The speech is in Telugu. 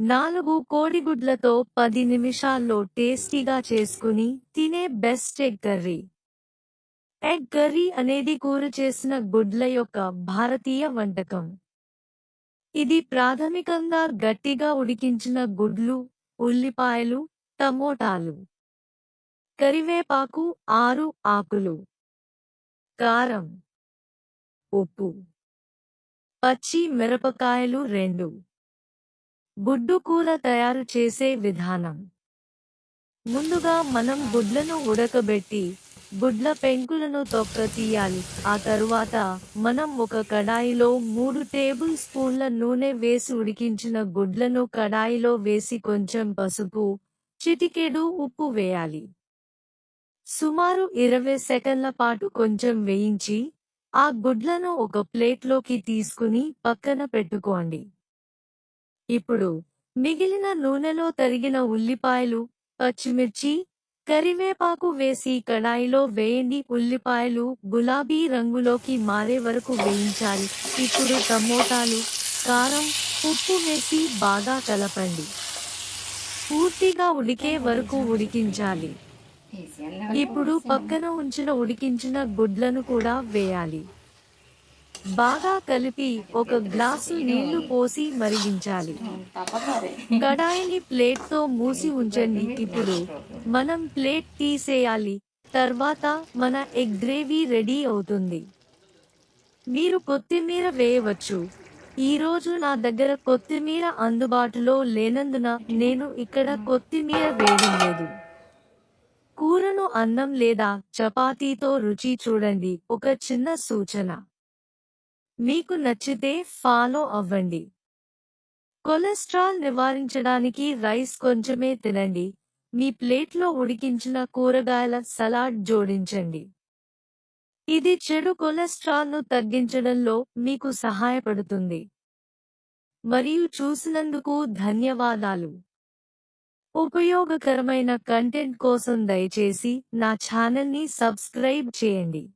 నాలుగు కోడిగుడ్లతో పది నిమిషాల్లో టేస్టీగా చేసుకుని తినే best egg curry. Egg curry అనేది కూర చేసిన గుడ్ల యొక్క భారతీయ వంటకం. ఇది ప్రాథమికంగా గట్టిగా ఉడికించిన గుడ్లు ఉల్లిపాయలు టమోటాలు కరివేపాకు ఆరు ఆకులు కారం ఉప్పు పచ్చి మిరపకాయలు రెండు. గుడ్డు కూర తయారు చేసే విధానం. ముందుగా మనం గుడ్లను ఉడకబెట్టి గుడ్ల పెంకులను తొక్క తీయాలి. ఆ తరువాత మనం ఒక కడాయిలో మూడు టేబుల్ స్పూన్ల నూనె వేసి ఉడికించిన గుడ్లను కడాయిలో వేసి కొంచెం పసుపు చిటికెడు ఉప్పు వేయాలి. సుమారు ఇరవై సెకండ్ల పాటు కొంచెం వేయించి ఆ గుడ్లను ఒక ప్లేట్లోకి తీసుకుని పక్కన పెట్టుకోండి. ఇప్పుడు మిగిలిన నూనెలో తరిగిన ఉల్లిపాయలు పచ్చిమిర్చి కరివేపాకు వేసి కడాయిలో వేయండి. ఉల్లిపాయలు గులాబీ రంగులోకి మారే వరకు వేయించాలి. ఇప్పుడు టమోటాలు కారం ఉప్పు వేసి బాగా కలపండి. పూర్తిగా ఉడికే వరకు ఉడికించాలి. ఇప్పుడు పక్కన ఉంచిన ఉడికించిన గుడ్లను కూడా వేయాలి. బాగా కలిపి ఒక గ్లాసు నీళ్ళు పోసి మరిగించాలి. కడాయిని ప్లేట్తో మూసి ఉంచండి. ఇప్పుడు మనం ప్లేట్ తీసేయాలి. తర్వాత మన ఎగ్ గ్రేవీ రెడీ అవుతుంది. మీరు కొత్తిమీర వేయవచ్చు. ఈ రోజు నా దగ్గర కొత్తిమీర అందుబాటులో లేనందున నేను ఇక్కడ కొత్తిమీర వేయడం లేదు. కూరను అన్నం లేదా చపాతీతో రుచి చూడండి. ఒక చిన్న సూచన. మీకు నచ్చితే ఫాలో అవ్వండి. కొలెస్ట్రాల్ నివారించడానికి రైస్ కొంచెమే తినండి. మీ ప్లేట్లో ఉడికించిన కూరగాయల సలాడ్ జోడించండి. ఇది చెడు కొలెస్ట్రాల్ను తగ్గించడంలో మీకు సహాయపడుతుంది. మరియు చూసినందుకు ధన్యవాదాలు. ఉపయోగకరమైన కంటెంట్ కోసం దయచేసి నా ఛానల్ని సబ్స్క్రైబ్ చేయండి.